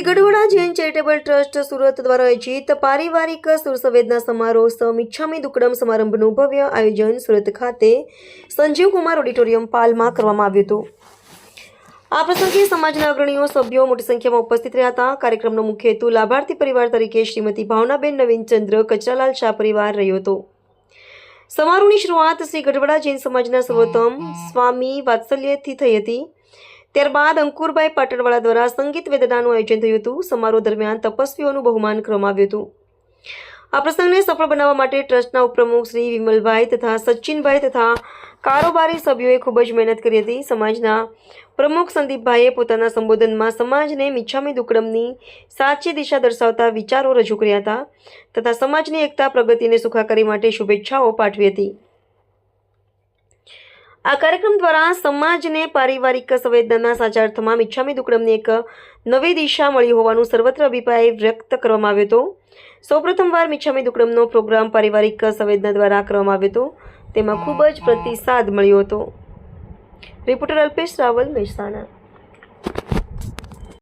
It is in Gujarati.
જૈન ચેરિટેબલ ટ્રસ્ટ સુરત દ્વારા આયોજિત પારિવારિક સુરસંવેદના સમારોહ સમિચ્છામી દુકડમ સમારંભનું ભવ્ય આયોજન સુરત ખાતે સંજીવ કુમાર ઓડિટોરિયમ પાલમાં કરવામાં આવ્યું હતું. આ પ્રસંગે સમાજના અગ્રણીઓ, સભ્યો મોટી સંખ્યામાં ઉપસ્થિત રહ્યા હતા. કાર્યક્રમનો મુખ્ય હેતુ લાભાર્થી પરિવાર તરીકે શ્રીમતી ભાવનાબેન નવીનચંદ્ર કચરાલાલ શાહ પરિવાર રહ્યો હતો. સમારોહની શરૂઆત શ્રી ગઢવાડા જૈન સમાજના સર્વોત્તમ સ્વામી વાત્સલ્યથી થઈ હતી. ત્યારબાદ અંકુરભાઈ પાટણવાળા દ્વારા સંગીત વેદનાનું આયોજન થયું હતું. સમારોહ દરમિયાન તપસ્વીઓનું બહુમાન કરવામાં આવ્યું હતું. આ પ્રસંગને સફળ બનાવવા માટે ટ્રસ્ટના ઉપપ્રમુખ શ્રી વિમલભાઈ તથા સચિનભાઈ તથા કારોબારી સભ્યોએ ખૂબ જ મહેનત કરી હતી. સમાજના પ્રમુખ સંદીપભાઈએ પોતાના સંબોધનમાં સમાજને મિચ્છામી દુકડમની સાચી દિશા દર્શાવતા વિચારો રજૂ કર્યા હતા તથા સમાજની એકતા પ્રગતિને સુખાકારી માટે શુભેચ્છાઓ પાઠવી હતી. આ કાર્યક્રમ દ્વારા સમાજને પારિવારિક સંવેદનાના સાચા અર્થમાં મિચ્છામી દુકડમની એક નવી દિશા મળી હોવાનું સર્વત્ર અભિપ્રાય વ્યક્ત કરવામાં આવ્યો હતો. સૌપ્રથમવાર મિચ્છામી દુકડમનો પ્રોગ્રામ પારિવારિક સંવેદના દ્વારા કરવામાં આવ્યો હતો. તેમાં ખૂબ જ પ્રતિસાદ મળ્યો હતો. રિપોર્ટર અલ્પેશ રાવલ મહેસાણા.